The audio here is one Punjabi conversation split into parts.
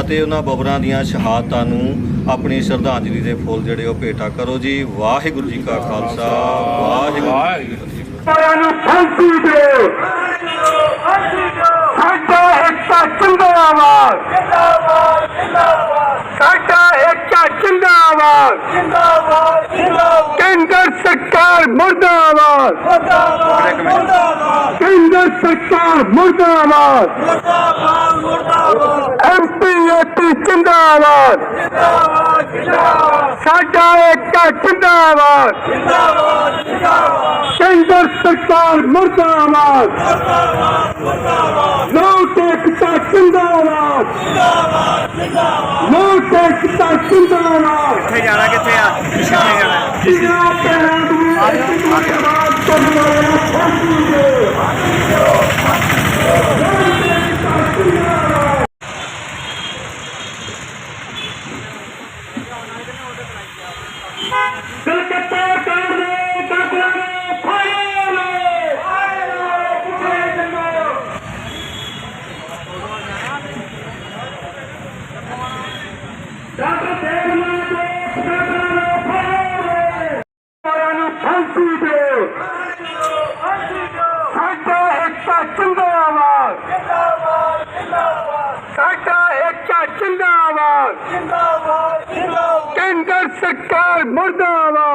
ਅਤੇ ਉਹਨਾਂ ਬਬਰਾਂ ਦੀਆਂ ਸ਼ਹਾਦਤਾਂ ਨੂੰ ਆਪਣੀ ਸ਼ਰਧਾਂਜਲੀ ਦੇ ਫੁੱਲ ਜਿਹੜੇ ਉਹ ਭੇਟਾ ਕਰੋ ਜੀ। ਵਾਹਿਗੁਰੂ ਜੀ ਕਾ ਖਾਲਸਾ। ਵਾਹਿਗੁਰੂ ਜੀ ਕੀ ਫਤਿਹ। ਨੂੰ ਫਾਂਸੀ ਦਿਓ। ਸਾਡਾ ਏਕਾ ਜਿੰਦਾਬਾਦ। ਜਿੰਦਾਬਾਦ ਜਿੰਦਾਬਾਦ ਸਾਡਾ ਏਕਾ ਜਿੰਦਾਬਾਦ। ਜਿੰਦਾਬਾਦ ਜਿੰਦਾਬਾਦ। ਕੇਂਦਰ ਸਰਕਾਰ ਮੁਰਦਾਬਾਦ। ਮੁਰਦਾਬਾਦ ਕੇਂਦਰ ਸਰਕਾਰ ਮੁਰਦਾਬਾਦ। ਮੁਰਦਾਬਾਦ ਮੁਰਦਾਬਾਦ। ਐਮਪੀ ਏਪੀ ਜਿੰਦਾਬਾਦ। ਜਿੰਦਾਬਾਦ ਜਿੰਦਾਬਾਦ। ਸਾਡਾ ਏਕਾ ਜਿੰਦਾਬਾਦ। ਕੇਂਦਰ ਸਰਕਾਰ ਮੁਰਦਾਬਾਦ। ਮੁਰਦਾਬਾਦ ਮੁਰਦਾਬਾਦ। ਲੋਕ ਏਕਤਾ ਜਿੰਦਾਬਾਦ। ਜਿੰਦਾਬਾਦ ਜਿੰਦਾਬਾਦ ਲੋਕ ਏਕਤਾ ਜਿੰਦਾਬਾਦ। ਕਿੱਥੇ ਜਾਣਾ ਕਿੱਥੇ ਆ? ਕਿੱਥੇ ਜਾਣਾ? ਜਿਨ੍ਹਾਂ ਪੈਰਾਂ ਨੂੰ ਆਵਾਜ਼ ਕਰਨ ਵਾਲੇ ਫਾਂਸੀ ਦਿਓ ਕਲਕੱਤਾ ਕਰ ਦੇ ਕਾਬਲਾ ਨੇ ਫਾਇਰ ਲੋ ਫਾਇਰ ਲੋ ਪੁੱਛੇ ਜੰਗੋ ਡਾਕਟਰ ਦੇਵਨਾ ਦੇ ਕਾਬਲਾ ਨੇ ਫਾਇਰ ਲੋ ਸਾਰਿਆਂ ਨੂੰ ਫਾਂਸੀ ਦਿਓ ਸਾਡਾ ਏਕਾ ਜਿੰਦਾਬਾਦ ਜਿੰਦਾਬਾਦ ਜਿੰਦਾਬਾਦ ਸਾਡਾ ਏਕਾ ਜਿੰਦਾਬਾਦ ਜਿੰਦਾਬਾਦ ਜਿੰਦਾਬਾਦ ਕੇਂਦਰ ਸਰਕਾਰ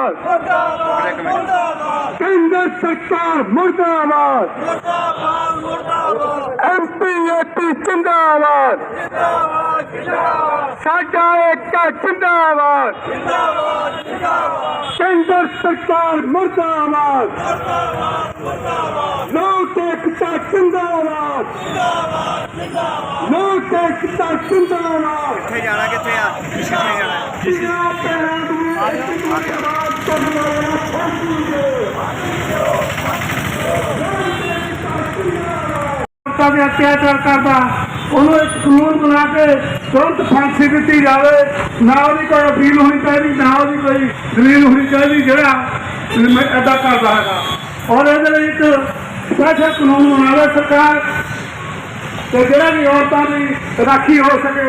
ਮੁਰਦਾਬਾਦ ਮੁਰਦਾਬਾਦ ਮੁਰਦਾਬਾਦ ਕੇਂਦਰ ਸਰਕਾਰ ਮੁਰਦਾਬਾਦ ਮੁਰਦਾਬਾਦ ਮੁਰਦਾਬਾਦ ਐਮਪੀ ਏਪੀ ਜਿੰਦਾਬਾਦ ਜਿੰਦਾਬਾਦ ਜਿੰਦਾਬਾਦ ਸਾਡਾ ਏਕਾ ਜਿੰਦਾਬਾਦ ਜਿੰਦਾਬਾਦ ਜਿੰਦਾਬਾਦ ਕੇਂਦਰ ਸਰਕਾਰ ਮੁਰਦਾਬਾਦ ਲੋਕ ਏਕਤਾ ਜਿੰਦਾਬਾਦ ਜਿੰਦਾਬਾਦ ਜਿੰਦਾਬਾਦ ਲੋਕ ਔਰਤਾਂ ਦੇ ਅਤਿਆਚਾਰ ਕਰਦਾ। ਉਹਨੂੰ ਇੱਕ ਕਾਨੂੰਨ ਬਣਾ ਕੇ ਤੁਰੰਤ ਫਾਂਸੀ ਦਿੱਤੀ ਜਾਵੇ। ਨਾ ਉਹਦੀ ਕੋਈ ਅਪੀਲ ਹੋਣੀ ਚਾਹੀਦੀ, ਨਾ ਉਹਦੀ ਕੋਈ ਦਲੀਲ ਹੋਣੀ ਚਾਹੀਦੀ, ਜਿਹੜਾ ਮੈਂ ਕਰਦਾ ਹੈਗਾ। ਔਰ ਇਹਦੇ ਲਈ ਇੱਕ ਸਪੈਸ਼ਲ ਕਾਨੂੰਨ ਬਣਾਵੇ ਸਰਕਾਰ। ਤੇ ਜਿਹੜਾ ਵੀ ਔਰਤਾਂ ਦੀ ਰਾਖੀ ਹੋ ਸਕੇ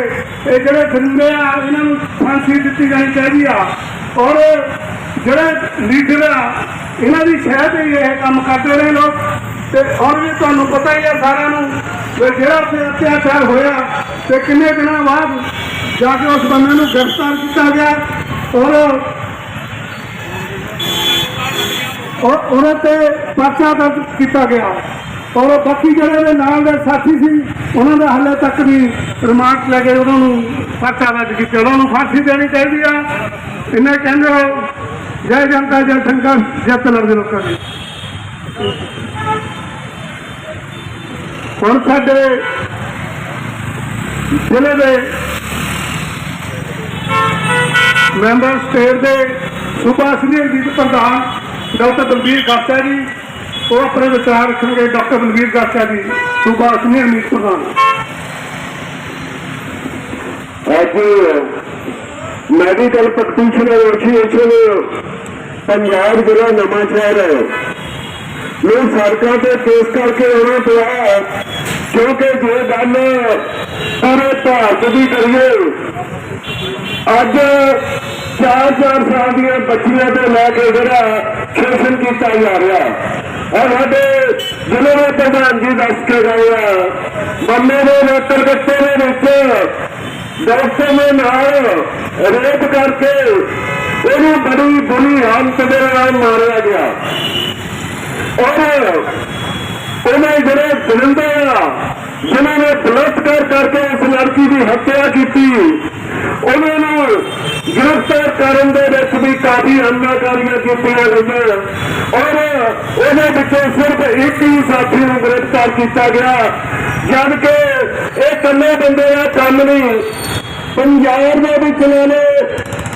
ਇਹ ਜਿਹੜੇ ਖੰਡੇ ਆ, ਇਹਨਾਂ ਨੂੰ ਫਾਂਸੀ ਦਿੱਤੀ ਜਾਣੀ ਚਾਹੀਦੀ ਆ। ਔਰ ਜਿਹੜੇ ਲੀਡਰ ਆ, ਇਹਨਾਂ ਦੀ ਸ਼ਹਿਦ ਹੀ ਇਹ ਕੰਮ ਕਰਦੇ ਨੇ ਲੋਕ। ਤੇ ਔਰ ਵੀ ਤੁਹਾਨੂੰ ਪਤਾ ਹੀ ਆ ਸਾਰਿਆਂ ਨੂੰ ਕਿ ਜਿਹੜਾ ਤੇ ਅਤਿਆਚਾਰ ਹੋਇਆ, ਤੇ ਕਿੰਨੇ ਦਿਨਾਂ ਬਾਅਦ ਜਾ ਕੇ ਉਸ ਬੰਦੇ ਨੂੰ ਗ੍ਰਿਫਤਾਰ ਕੀਤਾ ਗਿਆ। ਔਰ ਔਰ ਉਹਨਾਂ ਤੇ ਪਰਚਾ ਦਰਜ ਕੀਤਾ ਗਿਆ। ਔਰ ਬਾਕੀ ਜਿਹੜੇ ਦੇ ਨਾਲ ਦੇ ਸਾਥੀ ਸੀ, ਉਹਨਾਂ ਦਾ ਹਾਲੇ ਤੱਕ ਵੀ ਰਿਮਾਂਡ ਲੈ ਕੇ ਉਹਨਾਂ ਨੂੰ ਪਰਚਾ ਦਰਜ ਕੀਤਾ। ਉਹਨਾਂ ਨੂੰ ਫਾਂਸੀ ਦੇਣੀ ਚਾਹੀਦੀ ਆ। ਇਹਨੇ ਕਹਿੰਦੇ ਜੈ ਜਨਤਾ, ਜੈ ਸੰਘਰਸ਼ ਜਿੱਤ ਲੜਦੇ ਲੋਕਾਂ ਦੀ। ਹੁਣ ਸਾਡੇ ਜ਼ਿਲ੍ਹੇ ਦੇ ਮੈਂਬਰ ਸਟੇਟ ਦੇ ਸੂਬਾ ਸੀਨੀਅਰ ਜੀਤ ਪ੍ਰਧਾਨ ਡਾਕਟਰ ਦਲਬੀਰ ਖਾਸਾ ਜੀ ਉਹ ਆਪਣੇ ਵਿਚਾਰ ਰੱਖਣਗੇ ਡਾਕਟਰ ਬਲਵੀਰ ਗਾਚਾ ਜੀ, ਸੂਬਾ ਸੀਨੀਅਰ ਮੀਤ ਪ੍ਰਧਾਨ। ਅੱਜ ਮੈਡੀਕਲ ਪ੍ਰੈਕਟੀਸ਼ਨਰ ਐਸੋਸੀਏਸ਼ਨ ਪੰਜਾਬ ਜ਼ਿਲ੍ਹਾ ਨਵਾਂ ਸ਼ਹਿਰ ਨੂੰ ਸੜਕਾਂ ਤੇ ਕੇਸ ਕਰਕੇ ਆਉਣਾ ਪਿਆ ਕਿਉਂਕਿ ਜੇ ਗੱਲ ਪੂਰੇ ਭਾਰਤ ਦੀ ਕਰੀਏ, ਅੱਜ ਚਾਰ ਚਾਰ ਸਾਲ ਦੀਆਂ ਬੱਚੀਆਂ ਤੋਂ ਲੈ ਕੇ ਜਿਹੜਾ ਸ਼ੋਸ਼ਣ ਕੀਤਾ ਜਾ ਰਿਹਾ। ਇਹ ਸਾਡੇ ਜ਼ਿਲ੍ਹੇ ਦੇ ਪ੍ਰਧਾਨ ਜੀ ਦੱਸ ਕੇ ਗਏ ਆ। ਬੰਮੇ ਦੇ ਨੇਤਰ ਗੱਤੇ ਦੇ ਵਿੱਚ ਡਾਕਟਰ ਨੇ ਨਾਲ ਰੇਪ ਕਰਕੇ ਉਹਨੂੰ ਬੜੀ ਬੁਰੀ ਹਾਲਤ ਦੇ ਨਾਲ ਮਾਰਿਆ ਗਿਆ। ਔਰ ਉਹਨੇ ਜਿਹੜੇ ਦਰਿੰਦੇ ਆ, ਜਿਨ੍ਹਾਂ ਨੇ ਬਲਾਤਕਾਰ ਕਰਕੇ ਇਸ ਲੜਕੀ ਦੀ ਹੱਤਿਆ ਕੀਤੀ ਉਹਨਾਂ ਨੂੰ ਗ੍ਰਿਫਤਾਰ ਕਰਨ ਦੇ ਵਿੱਚ ਵੀ ਕਾਫੀ ਹਮਲਾਕਾਰੀਆਂ ਕੀਤੀਆਂ ਗਈਆਂ ਔਰ ਉਹਦੇ ਵਿੱਚੋਂ ਸਿਰਫ ਇੱਕ ਹੀ ਸਾਥੀ ਨੂੰ ਗ੍ਰਿਫਤਾਰ ਕੀਤਾ ਗਿਆ। ਜਦ ਕਿ ਇਹ ਇਕੱਲੇ ਬੰਦੇ ਦਾ ਕੰਮ ਨਹੀਂ, ਪੰਜਾਬ ਦੇ ਵਿੱਚ ਲੈ ਲਓ,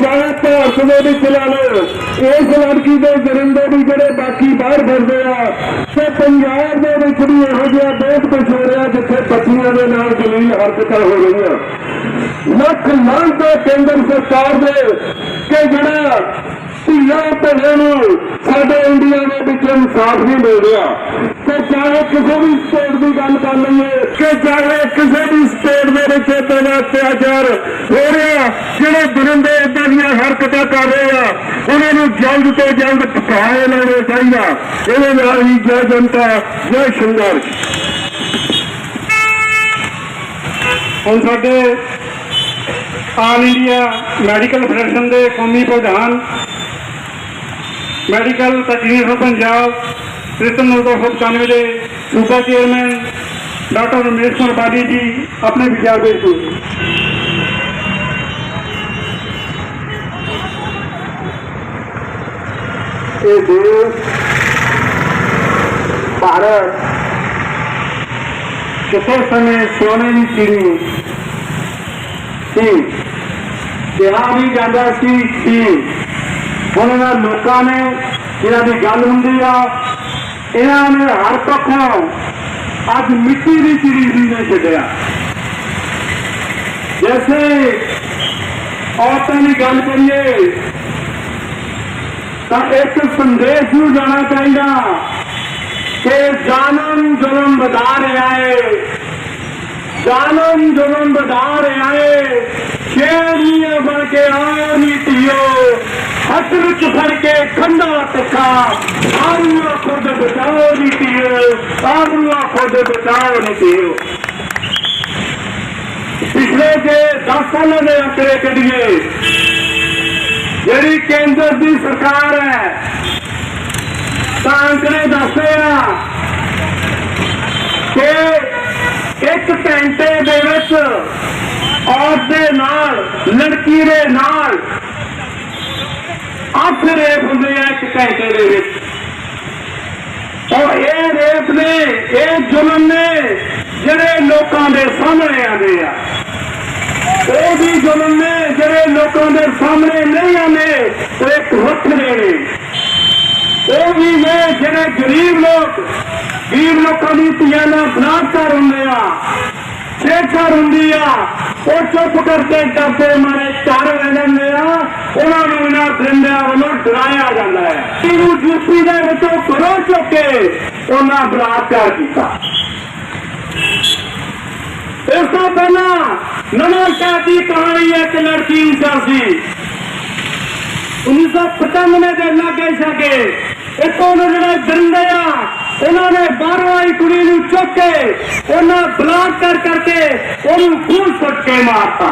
ਚਾਹੇ ਭਾਰਤ ਦੇ ਵਿੱਚ ਲੈ ਲਓ, ਇਸ ਲੜਕੀ ਦੇ ਜਨਮ ਦੇ ਵੀ ਜਿਹੜੇ ਬਾਕੀ ਬਾਹਰ ਫਿਰਦੇ ਆ, ਤੇ ਪੰਜਾਬ ਦੇ ਵਿੱਚ ਵੀ ਇਹੋ ਜਿਹਾ ਬਹੁਤ ਕੁਝ ਹੋ ਰਿਹਾ ਜਿੱਥੇ ਬੱਚੀਆਂ ਦੇ ਨਾਲ ਜ਼ਮੀਨ ਹਰਕਤਾਂ ਹੋ ਰਹੀਆਂ ਲੱਖ ਲਾਂਤ ਕੇਂਦਰ ਸਰਕਾਰ ਦੇ ਕਿ ਜਿਹੜਾ ਧੀਆਂ ਭੈਣਾਂ ਨੂੰ ਸਾਡੇ ਇੰਡੀਆ ਦੇ ਵਿੱਚ ਇਨਸਾਫ ਨਹੀਂ ਮਿਲ ਰਿਹਾ। ਤੇ ਚਾਹੇ ਕਿਸੇ ਵੀ ਸਟੇਟ ਦੀ ਗੱਲ ਕਰ ਲਈਏ, ਕਿ ਚਾਹੇ ਕਿਸੇ ਵੀ ਸਟੇਟ ਦੇ ਵਿੱਚ ਏਦਾਂ ਦਾ ਅਤਿਆਚਾਰ ਹੋ ਰਿਹਾ, ਜਿਹੜੇ ਦਰਿੰਦੇ ਏਦਾਂ ਦੀਆਂ ਹਰਕਤਾਂ ਕਰ ਰਹੇ ਆ, ਉਹਨਾਂ ਨੂੰ ਜਲਦ ਤੋਂ ਜਲਦ ਪਕਾਏ ਲੈਣਾ ਚਾਹੀਦਾ। ਇਹਦੇ ਨਾਲ ਹੀ ਜੈ ਜਨਤਾ, ਜੈ ਸੰਘਰਸ਼। ਹੁਣ ਸਾਡੇ ਆਲ ਇੰਡੀਆ ਮੈਡੀਕਲ ਫੈਡਰੇਸ਼ਨ ਦੇ ਕੌਮੀ ਪ੍ਰਧਾਨ, ਮੈਡੀਕਲ ਪ੍ਰੈਕਟੀਸ਼ਨਰ ਪੰਜਾਬ, ਕ੍ਰਿਸ਼ਨ 1995 ਦੇ ਸੂਬਾ ਚੇਅਰਮੈਨ, ਡਾਕਟਰ ਰਮੇਸ਼ ਕੁਮਾਰ ਬਾਲੀ ਜੀ ਆਪਣੇ ਵਿਚਾਰ ਦੇ ਇਹ ਦੇਸ਼, ਭਾਰਤ ਕਿਸੇ ਸਮੇਂ ਸੋਨੇ ਦੀ ਚਿੜੀ ਸੀ? ਕਿਹਾ ਵੀ ਜਾਂਦਾ ਸੀ ਕਿ ਹੁਣ ਇਹਨਾਂ ਲੋਕਾਂ ਨੇ, ਇਹਨਾਂ ਦੀ ਗੱਲ ਹੁੰਦੀ ਆ, ਇਹਨਾਂ ਨੇ ਹਰ ਪੱਖੋਂ ਅੱਜ ਮਿੱਟੀ ਦੀ ਚਿੜੀ ਵੀ ਨਹੀਂ ਛੱਡਿਆ। ਜੈਸੇ ਔਰਤਾਂ ਦੀ ਗੱਲ ਕਰੀਏ, ਤਾਂ ਇੱਕ ਸੰਦੇਸ਼ ਨੂੰ ਜਾਣਾ ਚਾਹੀਦਾ ਕਿ ਜਾਨਮ ਜ਼ੁਲਮ ਵਧਾ ਰਿਹਾ ਹੈ ਜਾਨਮ ਜ਼ੁਲਮ ਵਧਾ ਰਿਹਾ ਹੈ ਸ਼ੇਰੀਆਂ ਬਣ ਕੇ ਆਓ ਨੀਤੀਓ ਹੱਥ ਵਿੱਚ ਫੜ ਕੇ ਖੰਡਾ ਤੱਕਾ ਆਰੂਆ ਖੁਦ ਬਚਾਓ ਨੀਤੀਓ ਆਰੂਆ ਖੁਦ ਬਚਾਓ ਨੀਤੀਓ ਪਿਛਲੇ ਜੇ 10 ਸਾਲਾਂ ਦੇ ਅੰਕੜੇ ਕੱਢੀਏ, ਜਿਹੜੀ ਕੇਂਦਰ ਦੀ ਸਰਕਾਰ ਹੈ, ਤਾਂ ਅੰਕੜੇ ਦੱਸਦੇ ਆ ਕਿ ਇੱਕ ਘੰਟੇ ਦੇ ਵਿੱਚ ਔਰਤ ਦੇ ਨਾਲ, ਲੜਕੀ ਦੇ ਨਾਲ, ਅੱਠ ਰੇਪ ਹੁੰਦੇ ਆ ਇੱਕ ਘੰਟੇ ਦੇ ਵਿੱਚ। ਔਰ ਇਹ ਰੇਪ ਨੇ, ਇਹ ਜ਼ੁਲਮ ਨੇ ਜਿਹੜੇ ਲੋਕਾਂ ਦੇ ਸਾਹਮਣੇ ਆਉਂਦੇ ਆ। ਉਹ ਵੀ ਜ਼ੁਲਮ ਨੇ, ਜਿਹੜੇ ਲੋਕਾਂ ਦੇ ਸਾਹਮਣੇ ਨਹੀਂ ਆਉਂਦੇ, ਉਹ ਇੱਕ ਵੱਖਰੇ ਨੇ। ਉਹ ਵੀ ਨੇ ਜਿਹੜੇ ਗਰੀਬ ਲੋਕ ਗਰੀਬ ਲੋਕਾਂ ਦੀ ਧੀਆਂ ਨਾਲ ਬਲਾਤਕਾਰ ਹੁੰਦੇ ਆ। ਛੇੜਛਾੜ ਹੁੰਦੀ ਆ। ਉਹ ਚੁੱਪ ਕਰਕੇ ਡਰਦੇ ਮਾਰੇ ਘਰ ਰਹਿ ਜਾਂਦੇ ਆ। ਉਹਨਾਂ ਨੂੰ ਇਹਨਾਂ ਦਰਿੰਦਿਆਂ ਵੱਲੋਂ ਡਰਾਇਆ ਜਾਂਦਾ ਹੈ। ਇਹਨੂੰ ਯੂਪੀ ਦੇ ਵਿੱਚੋਂ ਕਰੋ ਚੁੱਕ ਉਹਨਾਂ ਬਲਾਤਕਾਰ ਕੀਤਾ ਇਸ ਤੋਂ ਪਹਿਲਾਂ ਨਵਾਂ ਸ਼ਾਹ ਦੀ ਕਹਾਣੀ ਇੱਕ ਲੜਕੀ ਉੱਚਾ ਸੀ 1995 ਦੇ ਲਾਗੇ ਛਾਗੇ ਇੱਥੋਂ ਦੇ ਜਿਹੜੇ ਦਰਿੰਦੇ ਆ ਉਹਨਾਂ ਨੇ ਬਾਹਰੋਂ ਆਈ ਕੁੜੀ ਨੂੰ ਚੁੱਕ ਕੇ ਉਹਨਾਂ ਬਲਾਤਕਾਰ ਕਰਕੇ ਉਹਨੂੰ ਖੂਨ ਸੁੱਟ ਕੇ ਮਾਰਤਾ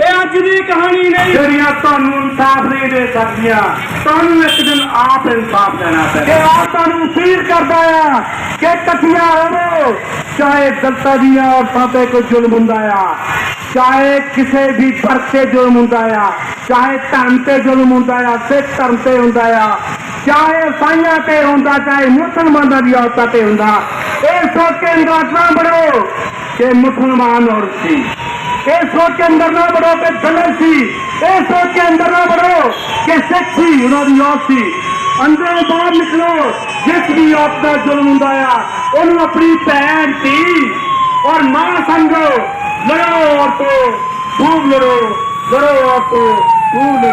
ਇਹ ਅੱਜ ਦੀ ਕਹਾਣੀ ਨਹੀਂ ਜਿਹੜੀਆਂ ਤੁਹਾਨੂੰ ਇਨਸਾਫ ਨਹੀਂ ਦੇ ਸਕਦੀਆਂ ਤੁਹਾਨੂੰ ਇੱਕ ਦਿਨ ਆਪ ਇਨਸਾਫ ਦੇਣਾ ਪੈਣਾ। ਇਹ ਆਪ ਤੁਹਾਨੂੰ ਫੀਲ ਕਰਦਾ ਆ ਕਿ ਇਕੱਠੀਆਂ ਹੋਵੋ ਚਾਹੇ ਦਲਤਾਂ ਦੀਆਂ ਔਰਤਾਂ ਤੇ ਕੋਈ ਜ਼ੁਲਮ ਹੁੰਦਾ ਆ ਚਾਹੇ ਕਿਸੇ ਵੀ ਵਰਗ ਤੇ ਜ਼ੁਲਮ ਹੁੰਦਾ ਆ ਚਾਹੇ ਧਰਮ ਤੇ ਜ਼ੁਲਮ ਹੁੰਦਾ ਆ ਸਿੱਖ ਧਰਮ ਤੇ ਹੁੰਦਾ ਆ ਚਾਹੇ ਸਾਈਆਂ ਤੇ ਹੁੰਦਾ, ਚਾਹੇ ਮੁਸਲਮਾਨਾਂ ਦੀ ਔਰਤਾਂ ਤੇ ਹੁੰਦਾ, ਇਹ ਸੋਚ ਕੇ ਅੰਦਰ ਨਾ ਬੜੋ ਕਿ ਮੁਸਲਮਾਨ ਔਰਤ ਸੀ। ਇਹ ਸੋਚ ਕੇ ਅੰਦਰ ਨਾ ਬੜੋ ਕਿ ਦਲਤ ਸੀ। ਇਹ ਸੋਚ ਕੇ ਅੰਦਰ ਨਾ ਬੜੋ ਕਿ ਸਿੱਖ ਸੀ, ਉਹਨਾਂ ਦੀ ਔਰਤ ਸੀ। ਅੰਦਰੋਂ ਬਾਹਰ ਨਿਕਲੋ, ਜਿਸ ਵੀ ਔਰਤ ਦਾ ਜ਼ੁਲਮ ਹੁੰਦਾ ਆ, ਉਹਨੂੰ ਆਪਣੀ ਭੈਣ, ਧੀ ਔਰ ਮਾਂ ਸਮਝੋ। ਲੜੋ ਔਰਤੋ, ਖੂਬ ਲੜੋ ਲੜੋ ਔਰਤੋ, ਖੂਬ ਲੜੋ।